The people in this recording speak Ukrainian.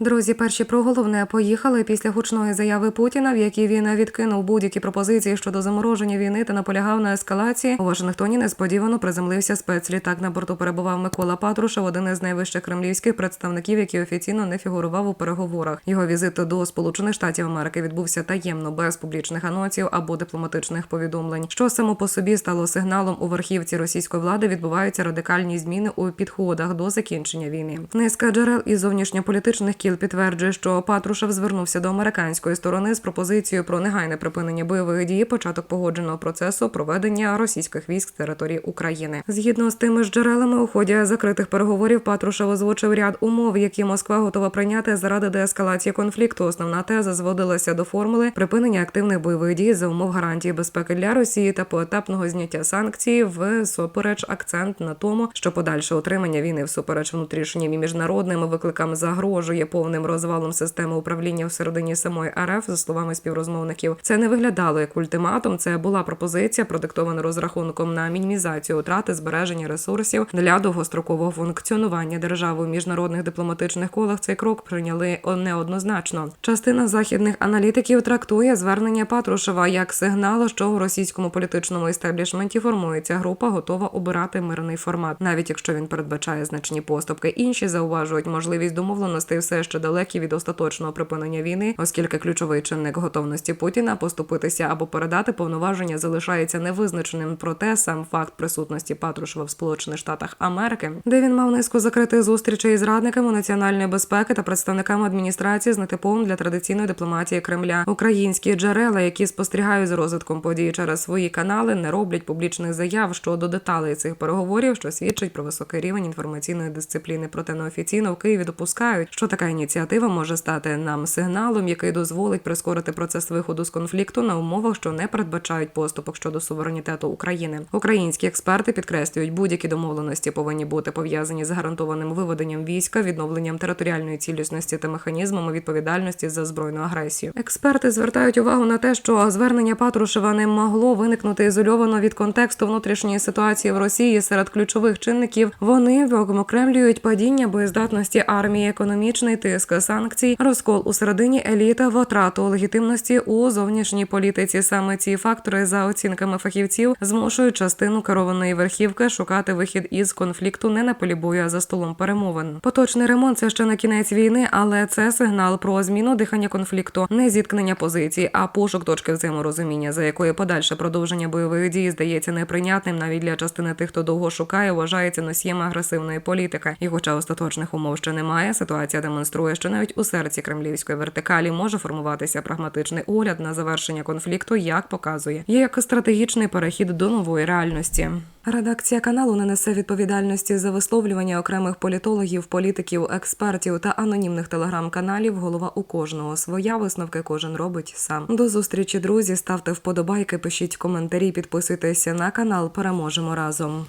Друзі, перші про головне поїхали після гучної заяви Путіна, в якій він відкинув будь-які пропозиції щодо замороження війни та наполягав на ескалації. У Вашингтоні несподівано приземлився спецлітак. На борту перебував Микола Патрушев, один із найвищих кремлівських представників, який офіційно не фігурував у переговорах. Його візит до Сполучених Штатів Америки відбувся таємно, без публічних анонсів або дипломатичних повідомлень. Що само по собі стало сигналом у верхівці російської влади. Відбуваються радикальні зміни у підходах до закінчення війни. Низка джерел із зовнішньополітичних кіл підтверджує, що Патрушев звернувся до американської сторони з пропозицією про негайне припинення бойових дій, початок погодженого процесу проведення російських військ з території України. Згідно з тими ж джерелами, у ході закритих переговорів Патрушев озвучив ряд умов, які Москва готова прийняти заради деескалації конфлікту. Основна теза зводилася до формули припинення активних бойових дій за умов гарантії безпеки для Росії та поетапного зняття санкцій в супереч акцент на тому, що подальше утримання війни всупереч внутрішнім і міжнародним викликам загрожує повним розвалом системи управління всередині самої РФ, за словами співрозмовників. Це не виглядало як ультиматум. Це була пропозиція, продиктована розрахунком на мінімізацію утрати збереження ресурсів для довгострокового функціонування держави у міжнародних дипломатичних колах. Цей крок прийняли неоднозначно. Частина західних аналітиків трактує звернення Патрушева як сигнал, що у російському політичному істеблішменті формується група, готова обирати мирний формат, навіть якщо він передбачає значні поступки. Інші зауважують можливість домовленостей все ще далекі від остаточного припинення війни, оскільки ключовий чинник готовності Путіна поступитися або передати повноваження залишається невизначеним. Проте сам факт присутності Патрушева в Сполучених Штатах Америки, де він мав низку закритих зустрічей із радниками національної безпеки та представниками адміністрації з нетиповим для традиційної дипломатії Кремля. Українські джерела, які спостерігають за розвитком подій через свої канали, не роблять публічних заяв щодо деталей цих переговорів, що свідчить про високий рівень інформаційної дисципліни. Проте неофіційно в Києві допускають, що така ініціатива може стати нам сигналом, який дозволить прискорити процес виходу з конфлікту на умовах, що не передбачають поступок щодо суверенітету України. Українські експерти підкреслюють, будь-які домовленості повинні бути пов'язані з гарантованим виведенням війська, відновленням територіальної цілісності та механізмами відповідальності за збройну агресію. Експерти звертають увагу на те, що звернення Патрушева не могло виникнути ізольовано від контексту внутрішньої ситуації в Росії серед ключових чинників. Вони виокремлюють падіння боєздатності армії, економічний тиск санкцій, розкол у середині еліти, втрату легітимності у зовнішній політиці. Саме ці фактори, за оцінками фахівців, змушують частину керованої верхівки шукати вихід із конфлікту не на полі бою, а за столом перемовин. Поточний ремонт це ще не кінець війни, але це сигнал про зміну дихання конфлікту, не зіткнення позицій, а пошук точки взаєморозуміння, за якої подальше продовження бойових дій здається неприйнятним навіть для частини тих, хто довго шукає, вважається носієм агресивної політики. І, хоча остаточних умов ще немає, ситуація демонструє, що навіть у серці кремлівської вертикалі може формуватися прагматичний огляд на завершення конфлікту, як показує як стратегічний перехід до нової реальності. Редакція каналу не несе відповідальності за висловлювання окремих політологів, політиків, експертів та анонімних телеграм-каналів. Голова у кожного своя висновки кожен робить сам. До зустрічі, друзі. Ставте вподобайки, пишіть коментарі, підписуйтеся на канал. Переможемо разом.